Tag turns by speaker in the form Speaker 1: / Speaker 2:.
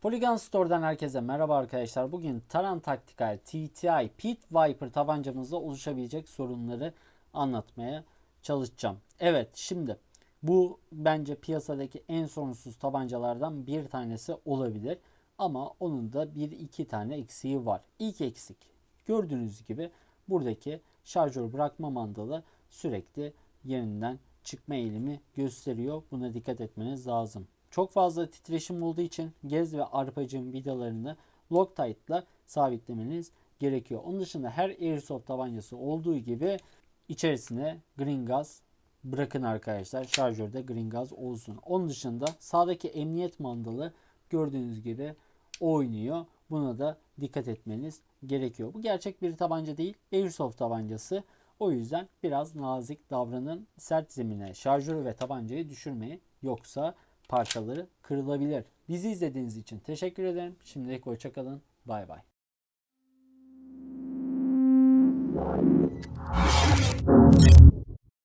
Speaker 1: Polygon Store'dan herkese merhaba arkadaşlar. Bugün Taran Tactical TTI Pit Viper tabancamızda oluşabilecek sorunları anlatmaya çalışacağım. Evet şimdi bu bence piyasadaki en sorunsuz tabancalardan bir tanesi olabilir. Ama onun da bir iki tane eksiği var. İlk eksik gördüğünüz gibi buradaki şarjör bırakma mandalı sürekli yerinden çıkma eğilimi gösteriyor. Buna dikkat etmeniz lazım. Çok fazla titreşim olduğu için gez ve arpacığın vidalarını Loctite'la sabitlemeniz gerekiyor. Onun dışında her Airsoft tabancası olduğu gibi içerisine green gaz bırakın arkadaşlar. Şarjörde green gaz olsun. Onun dışında sağdaki emniyet mandalı gördüğünüz gibi oynuyor. Buna da dikkat etmeniz gerekiyor. Bu gerçek bir tabanca değil. Airsoft tabancası. O yüzden biraz nazik davranın. Sert zemine şarjörü ve tabancayı düşürmeyin. Yoksa parçaları kırılabilir. Bizi izlediğiniz için teşekkür ederim. Şimdilik hoşçakalın. Bay bay.